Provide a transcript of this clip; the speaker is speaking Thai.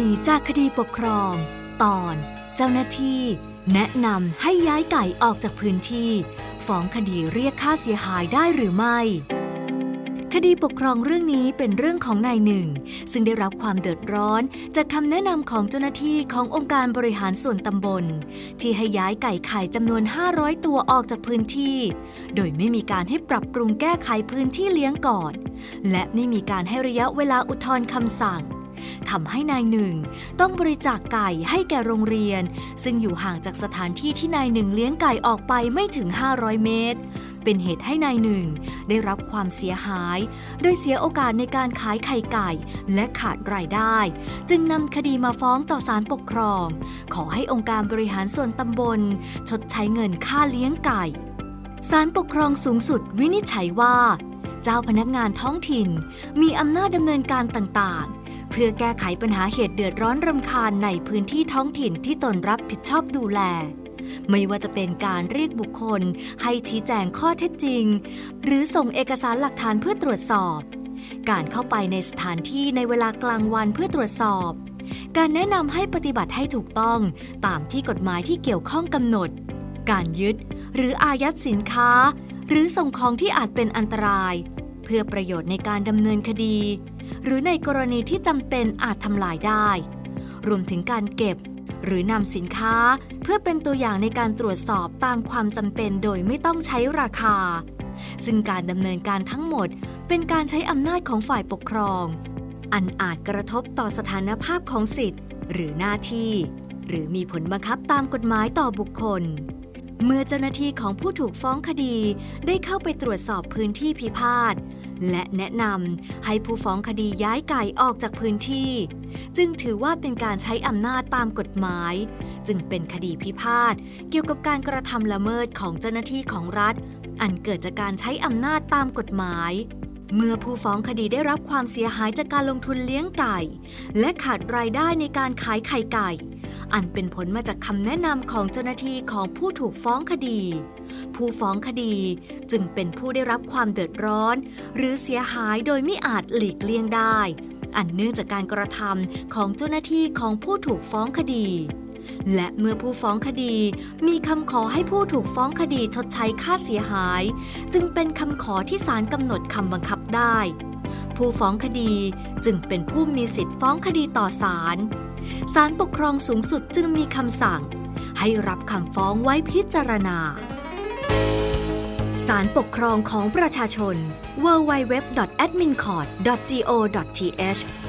ดีๆ จากคดีปกครอง ตอน เจ้าหน้าที่ แนะนำให้ย้ายไก่ออกจากพื้นที่ฟ้องคดีเรียกค่าเสียหายได้หรือไม่ คดีปกครองเรื่องนี้เป็นเรื่องของนายหนึ่ง ซึ่งได้รับความเดือดร้อน จากคำแนะนำของเจ้าหน้าที่ขององค์การบริหารส่วนตำบล ที่ให้ย้ายไก่ไข่จำนวน 500 ตัวออกจากพื้นที่ โดยไม่มีการให้ปรับปรุงแก้ไขพื้นที่เลี้ยงก่อน และไม่มีการให้ระยะเวลาอุทธรณ์คำสั่ง ทำให้นายหนึ่ง ต้องบริจาคไก่ให้แก่โรงเรียน ซึ่งอยู่ห่างจากสถานที่ที่นายหนึ่งเลี้ยงไก่ออกไปไม่ถึง 500 เมตร เป็นเหตุให้นายหนึ่ง ได้รับความเสียหาย โดยเสียโอกาสในการขายไข่ไก่ และขาดรายได้ จึงนำคดีมาฟ้องต่อศาลปกครอง ขอให้องค์การบริหารส่วนตำบล ชดใช้เงินค่าเลี้ยงไก่ศาลปกครองสูงสุดวินิจฉัยว่า เจ้าพนักงานท้องถิ่น มีอำนาจดำเนินการต่างๆ เพื่อแก้ไขปัญหาเหตุเดือดร้อนรำคาญในพื้นที่ท้องถิ่นที่ตนรับผิดชอบดูแล ไม่ว่าจะเป็นการเรียกบุคคล ให้ชี้แจงข้อเท็จจริง หรือส่งเอกสารหลักฐานเพื่อตรวจสอบ การเข้าไปในสถานที่ในเวลากลางวันเพื่อตรวจสอบ การแนะนำให้ปฏิบัติให้ถูกต้องตามที่กฎหมายที่เกี่ยวข้องกำหนด การยึด หรืออายัดสินค้า หรือส่งของที่อาจเป็นอันตราย เพื่อประโยชน์ในการดำเนินคดี หรือในกรณีที่จำเป็นอาจทำลายได้ รวมถึงการเก็บ หรือนำสินค้า เพื่อเป็นตัวอย่างในการตรวจสอบตามความจำเป็นโดยไม่ต้องใช้ราคา ซึ่งการดำเนินการทั้งหมด เป็นการใช้อำนาจของฝ่ายปกครอง อันอาจกระทบต่อสถานภาพของสิทธิ์ หรือหน้าที่ หรือมีผลบังคับตามกฎหมายต่อบุคคลเมื่อเจ้าหน้าที่ของผู้ถูกฟ้องคดีได้เข้าไปตรวจสอบพื้นที่พิพาท และแนะนำให้ผู้ฟ้องคดีย้ายไก่ออกจากพื้นที่ จึงถือว่าเป็นการใช้อำนาจตามกฎหมาย จึงเป็นคดีพิพาทเกี่ยวกับการกระทำละเมิดของเจ้าหน้าที่ของรัฐ อันเกิดจากการใช้อำนาจตามกฎหมาย เมื่อผู้ฟ้องคดีได้รับความเสียหายจากการลงทุนเลี้ยงไก่ และขาดรายได้ในการขายไข่ไก่ อันเป็นผลมาจากคำแนะนำของเจ้าหน้าที่ของผู้ถูกฟ้องคดี ผู้ฟ้องคดีจึงเป็นผู้ได้รับความเดือดร้อน หรือเสียหายโดยไม่อาจหลีกเลี่ยงได้ อันเนื่องจากการกระทำของเจ้าหน้าที่ของผู้ถูกฟ้องคดี และเมื่อผู้ฟ้องคดีมีคำขอให้ผู้ถูกฟ้องคดีชดใช้ค่าเสียหาย จึงเป็นคำขอที่ศาลกำหนดคำบังคับได้ ผู้ฟ้องคดีจึงเป็นผู้มีสิทธิ์ฟ้องคดีต่อศาล ศาลปกครองสูงสุดจึงมีคำสั่ง ให้รับคำฟ้องไว้พิจารณา ศาลปกครองของประชาชน www.admincourt.go.th